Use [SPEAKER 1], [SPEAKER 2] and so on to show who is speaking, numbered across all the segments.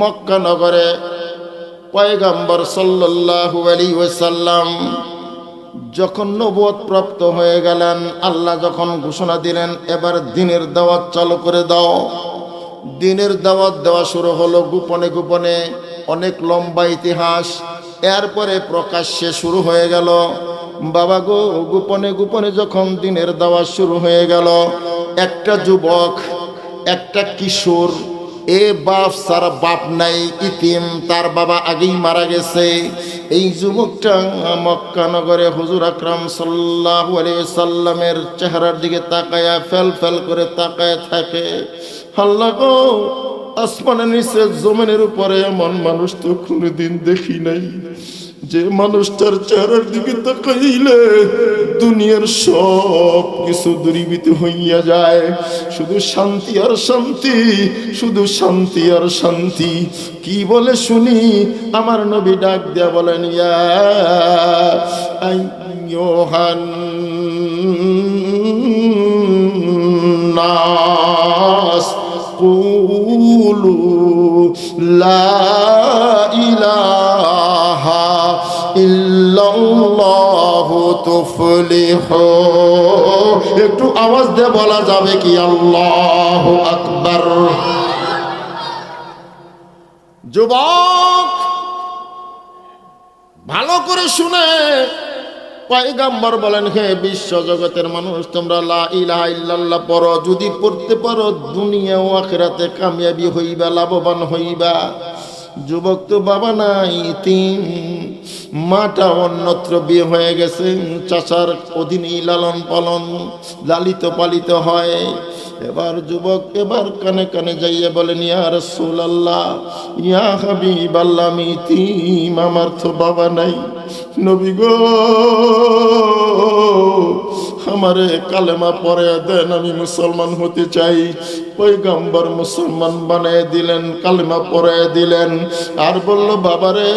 [SPEAKER 1] মক্কা নগরে পয়গাম্বর সাল্লাল্লাহু আলাইহি ওয়াসাল্লাম যখন নবুয়ত প্রাপ্ত হয়ে গেলেন, আল্লাহ যখন ঘোষণা দিলেন, এবার দিনের দাওয়াত চালু করে দাও। দিনের দাওয়াত দেওয়া শুরু হলো গোপনে গোপনে, অনেক লম্বা ইতিহাস। এরপরে প্রকাশ্যে শুরু হয়ে গেল, বাবা গো, গোপনে গোপনে যখন দিনের দাওয়াত শুরু হয়ে গেল, একটা যুবক, একটা কিশোর এ বাপ তার বাপ নাই, ইতিম, তার বাবা আগেই মারা গেছে। এই যুবকটা মক্কা নগরে হুজুর আকরাম সাল্লাহ সাল্লামের চেহারার দিকে তাকায়া ফেল ফেল করে তাকায় থাকে। আল্লাহ গো, আসমানের নিচে জমিনের উপরে এমন মানুষ তো কোনোদিন দেখি নাই। যে মানুষটার চেহারার দিকে তাকাইলে দুনিয়ার সব কিছু দূরীভূত হইয়া যায়। শুধু শান্তি আর শান্তি, শুধু শান্তি আর শান্তি। কি বলে শুনি? আমার নবী ডাক দেয়া বলেন ইয়োহান নাস কুলু লা ইলাহা إلا الله تفلحوا একটু আওয়াজ দিয়ে বলা যাবে কি আল্লাহ আকবার যুবক ভালো করে শুনে পয়গাম্বর বলেন হে বিশ্ব জগতের মানুষ তোমরা লা ইলাহা ইল্লাল্লাহ পড়ো যদি পড়তে পারো দুনিয়া ও আখিরাতে কামিয়াবি হইবা লাভবান হইবা যুবক তো বাবা নাই, তিন। মাটা অন্যত্র বিয়ে হয়ে গেছে। চাচার অধীনেই লালন পালন লালিত পালিত হয়। এবার যুবক এবার কানে কানে যাইয়া বলেন, ইয়া রসুল আল্লাহ ইয়া হাবিব আল্লাহ, আমি ইতিম আমার তো বাবা নাই। নবী গো আমারে কালেমা পরে দেন, আমি মুসলমান হতে চাই। পৈগম্বর মুসলমান বানিয়ে দিলেন, কালেমা পরে দিলেন। আর বলল, বাবারে,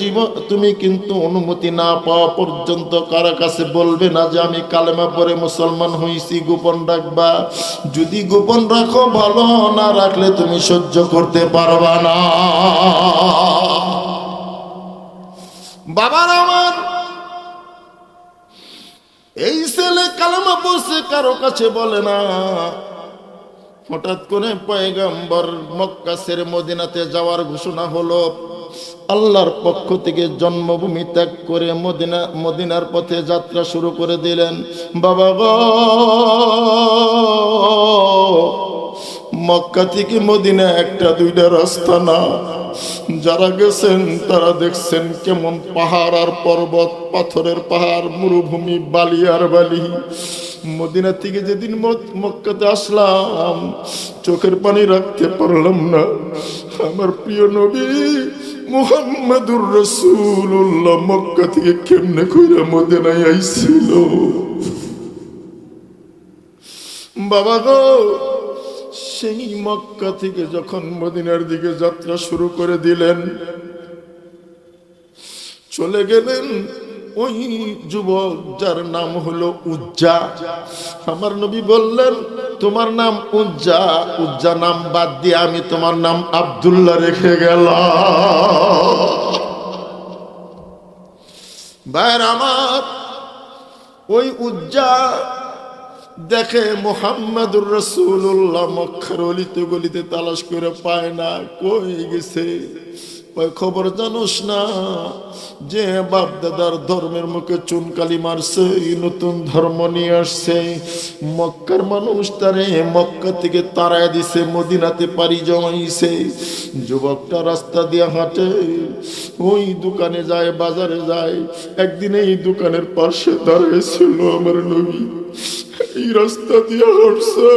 [SPEAKER 1] জীবন, তুমি কিন্তু অনুমতি না পাওয়া পর্যন্ত কারও কাছে বলবে না যে আমি কালেমা পরে মুসলমান হইছি, গোপন রাখবা? যদি গোপন রাখো, ভালো না রাখলে তুমি সহ্য করতে পারবা না। বাবার আমার এই ছেলে কালামা পড়ছে, কারও কাছে বলে না। হঠাৎ করে পয়গাম্বর মক্কা মদিনাতে যাওয়ার ঘোষণা হলো, আল্লাহর পক্ষ থেকে জন্মভূমি ত্যাগ করে মদিনা, মদিনার পথে যাত্রা শুরু করে দিলেন। বাবা গো! মক্কা থেকে মদিনা একটা, দুইটা রাস্তা না। যারা গেছেন, তারা দেখছেন কেমন পাহাড় আর পর্বত, পাথরের পাহাড়, মরুভূমি, বালি আর বালি। মদিনা থেকে যেদিন মক- মক্কাতে আসলাম, চোখের পানি রাখতে পারলাম না। আমার প্রিয় নবী মুহাম্মাদুর রসুল্লাহ মক্কা থেকে কেমনে কইরা মদিনায় আইছিল? বাবা গো সেই মক্কা থেকে যখন মদিনার দিকে যাত্রা শুরু করে দিলেন, চলে গেলেন ওই যুবক যার নাম হলো উজ্জা। আমার নবী বললেন, তোমার নাম উজ্জা উজ্জা নাম বাদ দিয়ে আমি তোমার নাম আব্দুল্লাহ রেখে গেলাম। ভাইয়ের আমার, ওই উজ্জা দেখে মোহাম্মদুর রসুল্লাহ মক্কার অলিতে গলিতে তালাশ করে পায় না, কই গেছে? খবর জানোস না? যে বাপ দাদার ধর্মের মুখে চুনকালি মারছে নতুন ধর্ম নিয়ে আসছে। মক্কার মানুষ তারে মক্কা থেকে তারায় দিছে, মদিনাতে পারি জমাইছে। যুবকটা রাস্তা দিয়ে হাঁটে, ওই দোকানে যায়, বাজারে যায়। একদিন এই দোকানের পাশে দাঁড়িয়েছিল আমার নবী। এই রাস্তা দিয়ে হাঁটছে।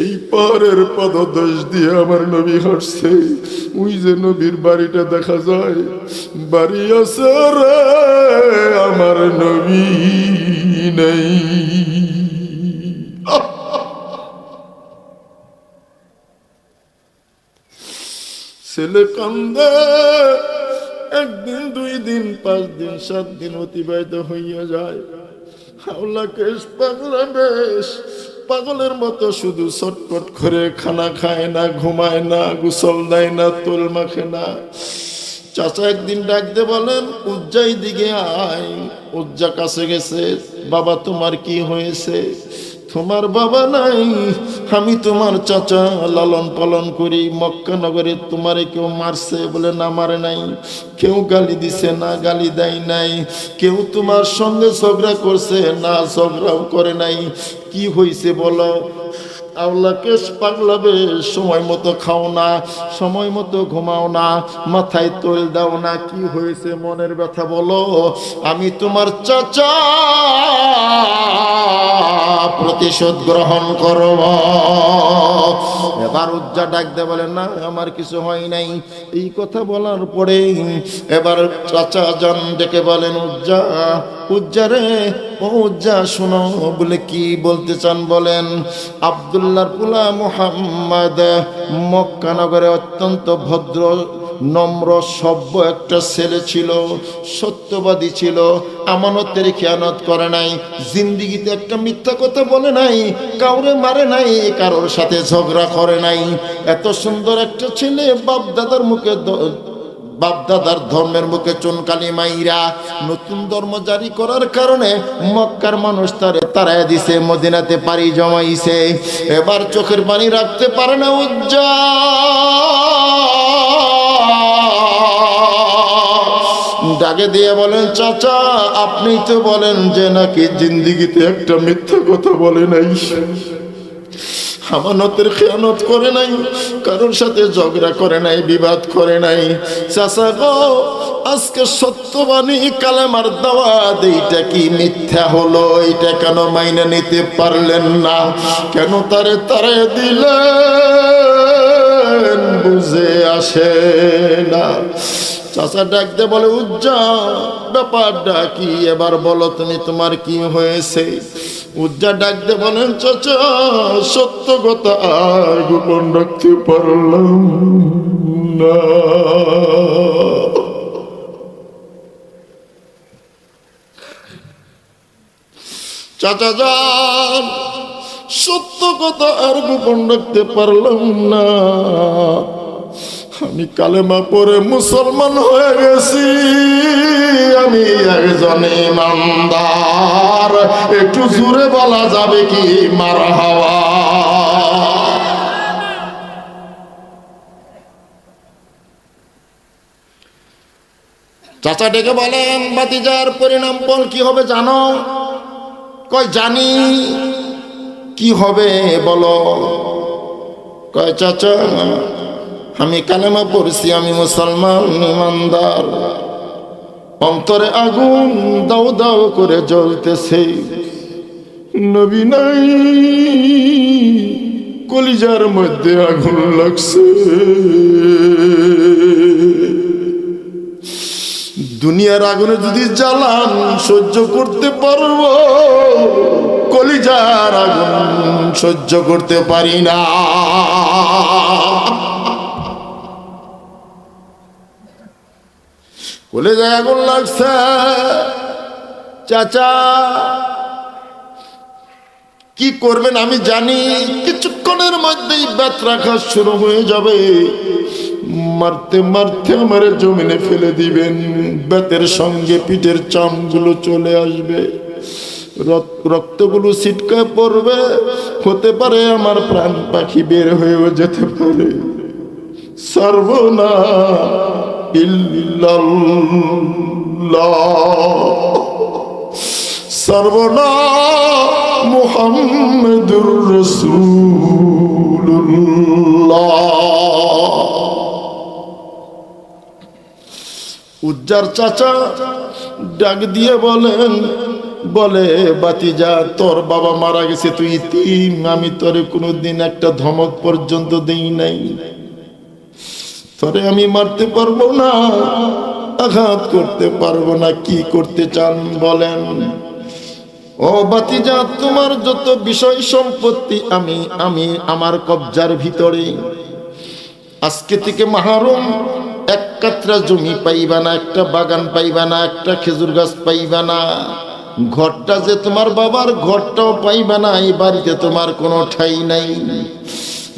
[SPEAKER 1] এই পাহাড়ের পদদেশ দিয়ে আমার নবী হাঁটছে। ওই যে নবীর বাড়িটা দেখা যায়। বাড়ি আছে রে, আমার নবী নেই। ছেলে কান্দে। একদিন, দুই দিন, পাঁচ দিন, সাত দিন অতিবাহিত হইয়া যায়। হাওলা কেশ, পাগলা বেশ। পাগলের মতো শুধু ছটপট করে খানা খায় না, ঘুমায় না, গোসল দেয় না, তোল মাখে না। চাচা একদিন ডাকতে বলেন উজ্জাই দিকে আয়, উজ্জা কাছে গেছে, বাবা তোমার কি হয়েছে? তোমার বাবা নাই। আমি তোমার চাচা, লালন পালন করি। মক্কা নগরে তোমারে কেউ মারছে বলে না মারে নাই। কেউ গালি দিছে না, গালি দেয় নাই। কেউ তোমার সঙ্গে ঝগড়া করছে না, ঝগড়াও করে নাই। কি হয়েছে বলো? আল্লাহকে পাগলাবে সময় মতো খাও না, সময় মতো ঘুমাও না, মাথায় তৈল দাও না, কি হয়েছে মনের ব্যথা বলো? আমি তোমার চাচা, প্রতিশোধ গ্রহণ করব। এবার উজ্জা ডাক দে বলে, না, আমার কিছু হয় নাই। এই কথা বলার পরে এবার চাচা যান ডেকে বলেন, উজ্জা উজ্জা রে, ও উজ্জা, শোনো, বলে কি বলতে চান বলেন? আবদুল্লার পুলা মুহাম্মদ মক্কানগরে অত্যন্ত ভদ্র, নম্র, সভ্য একটা ছেলে ছিল, সত্যবাদী ছিল, আমানতের খেয়ানত করে নাই, জিন্দিগিতে একটা মিথ্যা কথা বলে নাই, কাউরে মারে নাই, কারোর সাথে ঝগড়া করে নাই। এত সুন্দর একটা ছেলে বাপ দাদার মুখে বাপদাদার ধর্মের মুখে চুনকালি মাইরা নতুন ধর্ম জারি করার কারণে মক্কার মানুষ তারে তারায় দিছে, মদিনাতে পাড়ি জমাইছে। এবার চোখের পানি রাখতে পারে না উজ্জা ডাকে দিয়ে বলেন, চাচা, আপনি তো বলেন যে নাকি জিন্দিগিতে একটা মিথ্যা কথা বলে নাই। আমানতের খেয়ানত করে নাই, কারোর সাথে ঝগড়া করে নাই, বিবাদ করে নাই। চাচা গো, আজকে সত্যবাণী কালেমার দাওয়াত, এইটা কি মিথ্যা হলো? এইটা কেন মাইনে নিতে পারলেন না? কেন তারে তারে দিলেন, বুঝে আসে না। চাচা ডাকতে বলে উজ্জা ব্যাপারটা কি? এবার বলো তুমি তোমার কি হয়েছে? উজ্জা ডাকতে বলেন, চাচা, সত্য কথা আর গোপন রাখতে পারলাম না। চাচা যান, সত্য কথা আর গোপন রাখতে পারলাম না। আমি কালেমা পরে মুসলমান হয়ে গেছি। আমি একজন ইমানদার। একটু জুড়ে বলা যাবে কি? মার হাওয়া চাচা ডেকে বলেন বাতিজার পরিণাম ফল কি হবে জানো? কয়, জানি। কি হবে বলো? কয়, চাচা আমি কালেমা পড়ছি, আমি মুসলমান, ইমানদার। অন্তরে আগুন দাও দাও করে জ্বলতেছে। নবী নাই, কলিজার মধ্যে আগুন লাগছে। দুনিয়ার আগুনে যদি জ্বালান, সহ্য করতে পারব। কলিজার আগুন সহ্য করতে পারি না। কলিজায় আগুন লাগছে। চাচা, কি করবেন আমি জানি, কিছুক্ষণের মধ্যেই ব্যাত রাখা শুরু হয়ে যাবে। মারতে মারতে আমার জমিনে ফেলে দিবেন, বেতের সঙ্গে পিঠের চামগুলো চলে আসবে। রক- রক্তগুলো ছিটকায় পড়বে, হতে পারে আমার প্রাণ পাখি বের হয়েও যেতে পারে। সর্বনা সর্বনা উজ্জার চাচা ডাক দিয়ে বলেন, বলে, বাতিজা, তোর বাবা মারা গেছে, তুই ইতিম। আমি তোরে কোনোদিন একটা ধমক পর্যন্ত দেই নাই। তোরে আমি মারতে পারব না, আঘাত করতে পারব না, কি করতে চান বলেন? ও বাতিজা, তোমার যত বিষয় সম্পত্তি আমি আমি আমার কবজার ভিতরে। আজকে থেকে মাহারুম, এক কাতরা জমি পাইবা না, একটা বাগান পাইবা না, একটা খেজুর গাছ পাইবা না। ঘরটা যে তোমার বাবার ঘরটাও পাইবা না, এই বাড়িতে তোমার কোনো ঠাই নাই।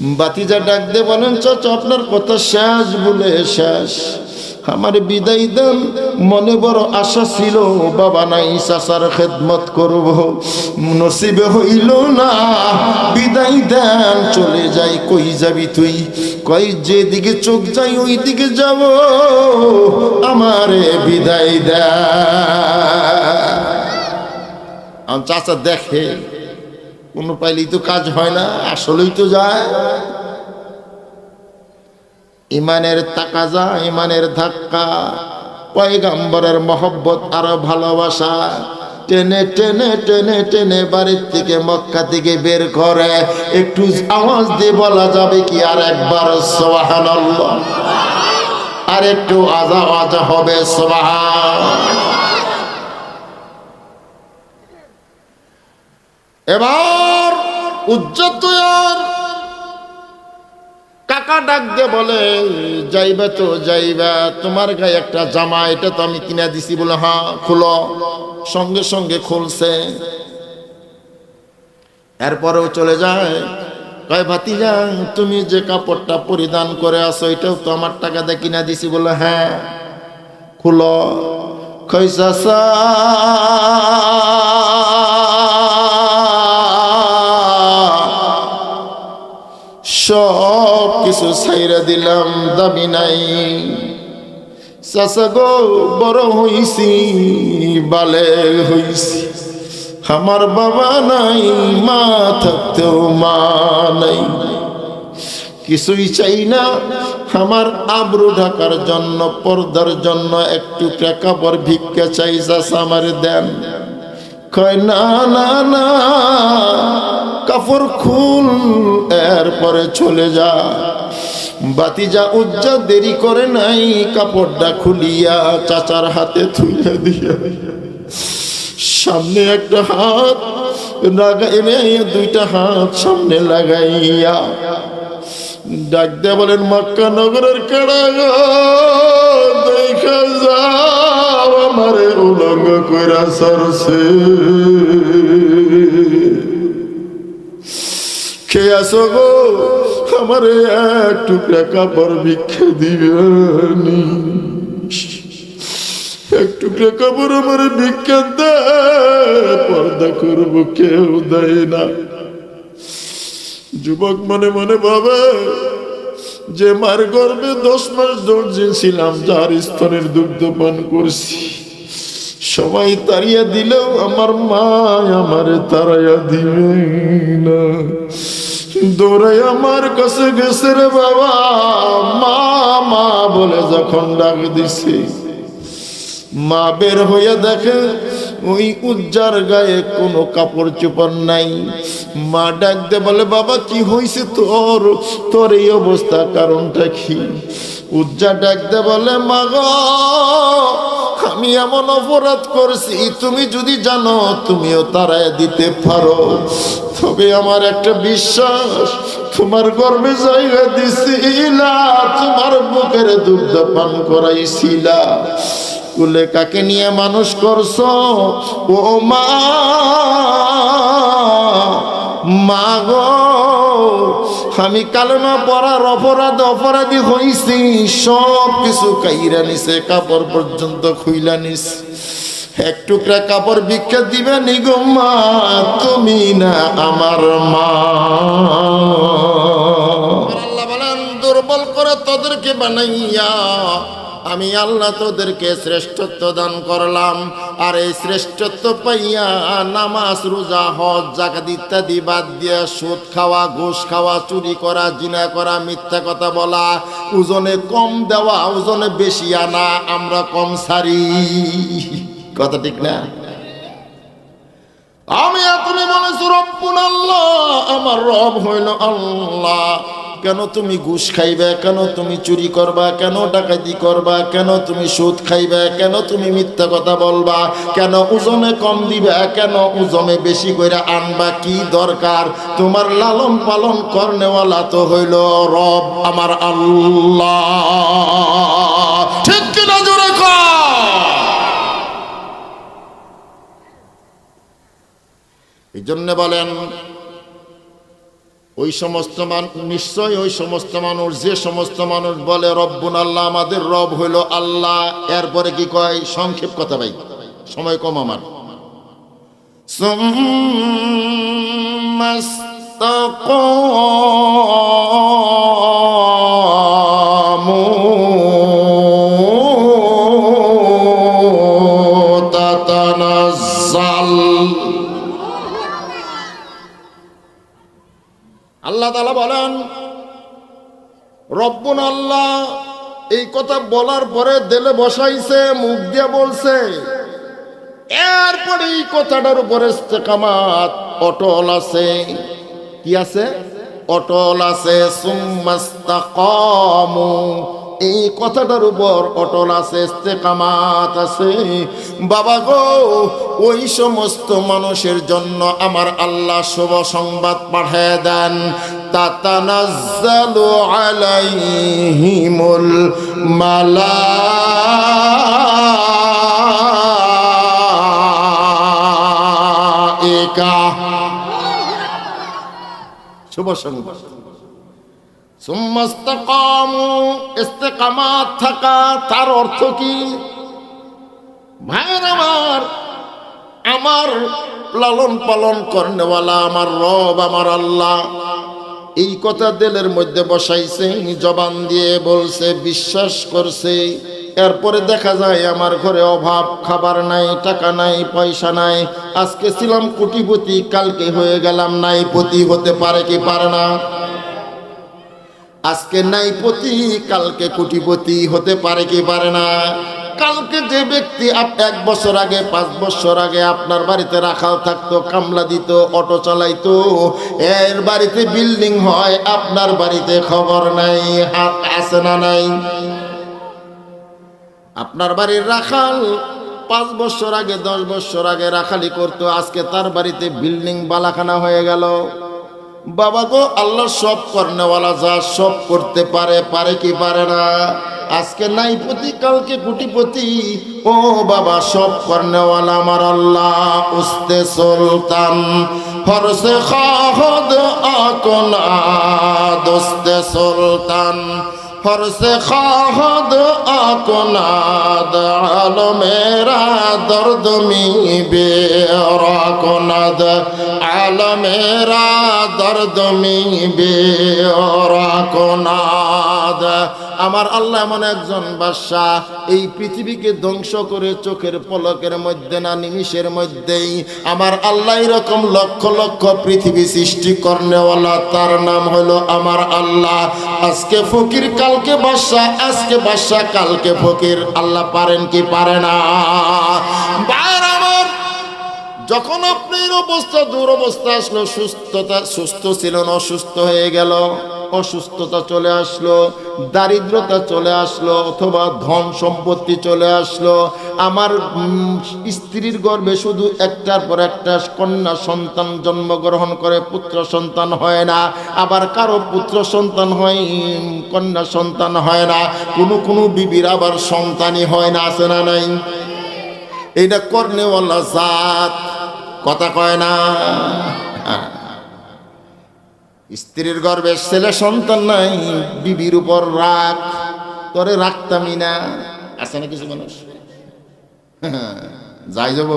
[SPEAKER 1] বাতিজা ডাক দে বলেন, চাচা, আপনার কথা শেষ বলে শেষ। আমার বিদায় দেন, মনে বড় আশা ছিল, বাবা নাই, চাচার খেদমত করব। নসিবে হইল না, বিদায় দেন, চলে যাই, কই যাবি তুই? কই যেদিকে চোখ যাই ওই দিকে যাব। আমারে বিদায় দেন। চাচা দেখে কোনো পাইলেই তো কাজ হয় না, আসলেই তো যায়। ইমানের তাকাজা, ইমানের ধাক্কা, পয়গাম্বরের মহব্বত আর ভালোবাসা টেনে টেনে টেনে টেনে বাড়ির থেকে মক্কা থেকে বের করে। একটু আওয়াজ দিয়ে বলা যাবে কি আর একবার সোহান আর একটু আজা আজা হবে সোহান এবার কাকা ডাক দিয়ে বলে, যাইবা তো, যাইবা। তোমার গায়ে একটা জামা, এটা তো আমি কিনা দিছি বলে হ্যাঁ সঙ্গে সঙ্গে খুলছে। এরপরেও চলে যায়। কয় ভাতিজা, তুমি যে কাপড়টা পরিধান করে আসো এটাও তো আমার টাকা দিয়ে কিনা দিছি বলে হ্যাঁ খুলো। খৈসা সব কিছু ছাইরা দিলাম দাবি নাই। চাচা গো, বড় হইছি, বালে হইছি। আমার বাবা নাই, মা থাকতেও মা নাই। কিছুই চাই না, আমার আবরু ঢাকার জন্য, পর্দার জন্য একটু কাপড় ভিক্ষা চাই চাষা আমার দেন। কয়, না না না কাপড় খুল, এরপরে চলে যা। বাতি বাতিজা উজ্জা দেরি করে নাই, কাপড়টা খুলিয়া চাচার হাতে থুইয়া দিয়া। সামনে একটা হাত লাগাইয়া দুইটা হাত সামনে লাগাইয়া ডাক দিয়ে বলেন, মক্কা নগরের কেড়া দেখা যাও, আমারে উলঙ্গ কইরা সরছে। কে আসো গো, আমারে এক টুকরা কাপড় ভিক্ষা দিবেনি এক টুকরা কাপড় আমার ভিক্ষা পর্দা করব কেউ দেয় না। যুবক মনে মনে ভাবে, যে মার গর্বে দশ মাস দর্জি ছিলাম যার স্তনের দুগ্ধ পান করছি। সবাই তাড়িয়া দিলেও আমার মা আমার তারাইয়া দিবে না। দৌড়াই আমার কাছে গেছে রে বাবা। মা মা বলে যখন ডাক দিছে, মা বের হইয়া দেখে ওই উজ্জার গায়ে কোনো কাপড় চোপড় নাই। মা ডাক দে বলে, বাবা, কি হয়েছে তোর? তোর এই অবস্থা কারণটা কি? উজ্জা ডাক দে বলে, মা আমি এমন অপরাধ করছি, তুমি যদি জানো, তুমিও তারায় দিতে পারো। তবে আমার একটা বিশ্বাস, তোমার গর্বে জায়গা দিছিলা, তোমার বুকের দুগ্ধ পান করাইছিলা। কুলে কাকে নিয়ে মানুষ করছ? ও মা মা গো, আমি কালেমা পড়ার অপরাধ, অপরাধী হইছি সব কিছু কাইরা নিছে, কাপড় পর্যন্ত খুইলা নিস এক টুকরা কাপড় ভিক্ষা দিবে নিগো তুমি না আমার মা। দুর্বল করে তোদেরকে বানাইয়া আমি আল্লাহ তোদেরকে শ্রেষ্ঠত্ব দান করলাম। আর এই শ্রেষ্ঠত্ব পাইয়া নামাজ, রোজা, হজ জাকাত ইত্যাদি বাদ দিয়া সুদ খাওয়া, ঘুষ খাওয়া, চুরি করা, জিনা করা, মিথ্যা কথা বলা, ওজনে কম দেওয়া, ওজনে বেশি আনা, আমরা কম সারি। কথা ঠিক না? আমি তুমি বলেছ, রব্বুন আল্লাহ, আমার রব হইল আল্লাহ। কেন তুমি ঘুষ খাইবে? কেন তুমি চুরি করবা? কেন ডাকাতি করবা? কেন তুমি সুদ খাইবে? কেন তুমি মিথ্যা কথা বলবা? কেন ওজনে কম দিবে? কেন ওজনে বেশি করে আনবা? কি দরকার? তোমার লালন পালন করনেওয়ালা তো হইল রব আমার আল্লাহ ঠিক কিনা জোরে কর জন্য বলেন, ওই সমস্ত মানুষ নিশ্চয় ওই সমস্ত মানুষ, যে সমস্ত মানুষ বলে, রব্বুন আল্লাহ, আমাদের রব হইল আল্লাহ এরপরে কি কয়? সংক্ষেপ কথা ভাই, সময় কম আমার। ثم তালা বলেন, রব্বুন আল্লাহ, এই কথা বলার পরে দেলে বসাইছে, মুখ দিয়ে বলছে, এরপরে এই কথাটার উপরে ইস্তেকামাত, অটল আছে। কি আছে? অটল আছে এই কথাটার উপর অটল আছে, ইস্তেকামাত আছে। বাবা গো, ওই সমস্ত মানুষের জন্য আমার আল্লাহ শুভ সংবাদ পাঠিয়ে দেন। তাতানাজ্জালু আলাইহিমুল মালাইকা। শুভ সংবাদ সুম্মাস্তাকামু ইস্তেকামাত থাকা, তার অর্থ কি? ভাইয়ের আমার আমার লালন পালন করেনওয়ালা, আমার রব, আমার আল্লাহ। এই কথা দেলের মধ্যে বসাইছে, জবান দিয়ে বলছে, বিশ্বাস করছে। এরপরে দেখা যায়, আমার ঘরে অভাব, খাবার নাই, টাকা নাই, পয়সা নাই। আজকে ছিলাম কোটিপতি, কালকে হয়ে গেলাম নাই পতি হতে পারে কি পারে না? আজকে নাই পতি কালকে কোটিপতি। হতে পারে কি পারে না? কালকে যে ব্যক্তি এক বছর আগে, পাঁচ বছর আগে আপনার বাড়িতে রাখাল থাকতো, কামলা দিত, অটো চালাইতো, এর বাড়িতে বিল্ডিং হয়, আপনার বাড়িতে খবর নাই, হাত আছে না নাই? আপনার বাড়ির রাখাল পাঁচ বছর আগে, দশ বছর আগে রাখালি করতো, আজকে তার বাড়িতে বিল্ডিং বালাখানা হয়ে গেল। বাবা গো, আল্লাহ সব কর্নেওয়ালা যা সব করতে পারে পারে কি পারে না? আজকে নাই নাইপতি কালকে কুটিপতি। ও বাবা, সব কর্নেওয়ালা আমার আল্লাহ, উস্তে সুলতান। হরসে খাহদ আকনা, দোস্তে সুলতান। হরসে খাহদ আকনাদ আলমেরা দর্দ মি বেরাকনাদ আলমেরা দর্দ মি বেরাকনাদ আমার আল্লাহ এমন একজন বাদশাহ, এই পৃথিবীকে ধ্বংস করে চোখের পলকের মধ্যে না, নিমিষের মধ্যেই আমার আল্লাহ এরকম লক্ষ লক্ষ পৃথিবী সৃষ্টি কর্নেওয়ালা, তার নাম হলো আমার আল্লাহ। আজকে ফকির, কালকে বাদশাহ, আজকে বাদশাহ, কালকে ফকির, আল্লাহ পারেন কি পারে না? যখন আপনার অবস্থা দুরবস্থা আসলো, সুস্থতা, সুস্থ ছিল না, অসুস্থ হয়ে গেল, অসুস্থতা চলে আসলো, দারিদ্রতা চলে আসলো, অথবা ধন সম্পত্তি চলে আসলো। আমার স্ত্রীর গর্ভে শুধু একটার পর একটা কন্যা সন্তান জন্মগ্রহণ করে, পুত্র সন্তান হয় না। আবার কারও পুত্র সন্তান হয়, কন্যা সন্তান হয় না। কোনো কোনো বিবির আবার সন্তানই হয় না, আছে না নাই? এটা কর্নেওয়ালা জাত। কথা কয় না। স্ত্রীর গর্ভে ছেলে সন্তান নাই, বিবির উপর রাগ, তরে রাখতামই না। আছে না কিছু মানুষ? যাই যাব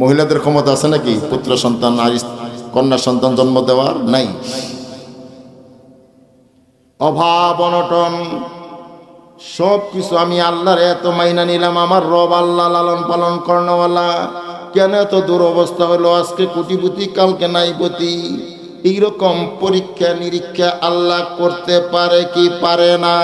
[SPEAKER 1] মহিলাদের ক্ষমতা আছে নাকি? পুত্র সন্তান আর কন্যা সন্তান জন্ম দেওয়ার? নাই। অভাব অনটন সব কিছু আমি আল্লাহর এত মাইনা নিলাম, আমার রব আল্লাহ লালন পালন কর্ণওয়ালা। কেন এত দুরবস্থা হলো? আজকে কুটিপুতি, কালকে নাইপতি। এইরকম পরীক্ষা নিরীক্ষা আল্লাহ করতে পারে কি পারে না?